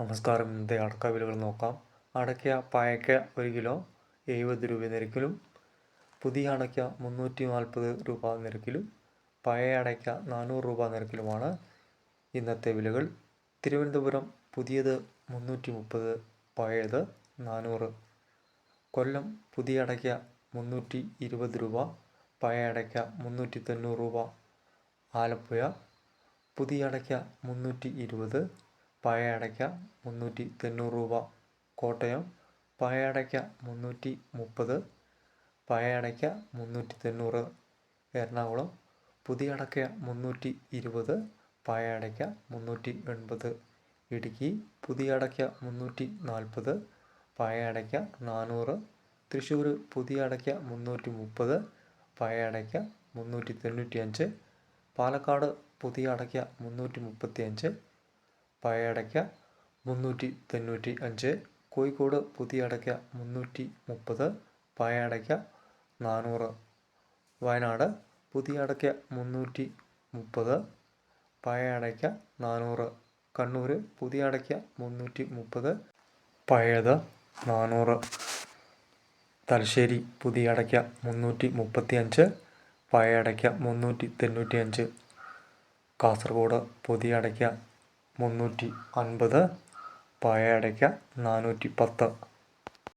നമസ്കാരം. ഇന്നത്തെ അടക്ക വിലകൾ നോക്കാം. അടയ്ക്ക പായക്ക ഒരു കിലോ എഴുപത് രൂപ നിരക്കിലും. പുതിയ അടയ്ക്ക മുന്നൂറ്റി നാൽപ്പത് രൂപ നിരക്കിലും. പഴയ അടയ്ക്ക നാനൂറ് രൂപ നിരക്കിലുമാണ് ഇന്നത്തെ വിലകൾ. തിരുവനന്തപുരം പുതിയത് മുന്നൂറ്റി മുപ്പത് പഴയത് നാനൂറ്. കൊല്ലം പുതിയ അടയ്ക്ക മുന്നൂറ്റി ഇരുപത് രൂപ പഴയ അടയ്ക്ക മുന്നൂറ്റി തൊണ്ണൂറ് രൂപ. ആലപ്പുഴ പുതിയ അടയ്ക്ക മുന്നൂറ്റി ഇരുപത് പഴയ അടയ്ക്ക മുന്നൂറ്റി തൊണ്ണൂറ് രൂപ. കോട്ടയം പഴയ അടയ്ക്ക മുന്നൂറ്റി മുപ്പത് പഴയ അടയ്ക്ക മുന്നൂറ്റി തൊണ്ണൂറ്. എറണാകുളം പുതിയ അടയ്ക്ക മുന്നൂറ്റി ഇരുപത് പഴയ അടയ്ക്ക മുന്നൂറ്റി എൺപത്. ഇടുക്കി പുതിയ അടയ്ക്ക മുന്നൂറ്റി നാൽപ്പത് പഴയ അടയ്ക്ക നാനൂറ്. തൃശ്ശൂർ പുതിയ അടയ്ക്ക മുന്നൂറ്റി മുപ്പത് പഴയ അടയ്ക്ക മുന്നൂറ്റി തൊണ്ണൂറ്റി അഞ്ച് പാലക്കാട് പുതിയ അടയ്ക്ക മുന്നൂറ്റി മുപ്പത്തി അഞ്ച് പഴയ അടയ്ക്ക മുന്നൂറ്റി തൊണ്ണൂറ്റി അഞ്ച് കോഴിക്കോട് പുതിയ അടയ്ക്ക മുന്നൂറ്റി മുപ്പത് പഴയടയ്ക്ക നാനൂറ്. വയനാട് പുതിയ അടയ്ക്ക മുന്നൂറ്റി മുപ്പത് പഴയ അടയ്ക്ക നാനൂറ്. കണ്ണൂർ പുതിയ അടയ്ക്ക മുന്നൂറ്റി മുപ്പത് പഴയത് നാനൂറ്. തലശ്ശേരി പുതിയ അടയ്ക്ക മുന്നൂറ്റി മുപ്പത്തി അഞ്ച് പഴയ അടയ്ക്ക മുന്നൂറ്റി തൊണ്ണൂറ്റി അഞ്ച് കാസർഗോഡ് പുതിയ അടയ്ക്ക മുന്നൂറ്റി അൻപത് പഴയ അടയ്ക്ക നാനൂറ്റി പത്ത്.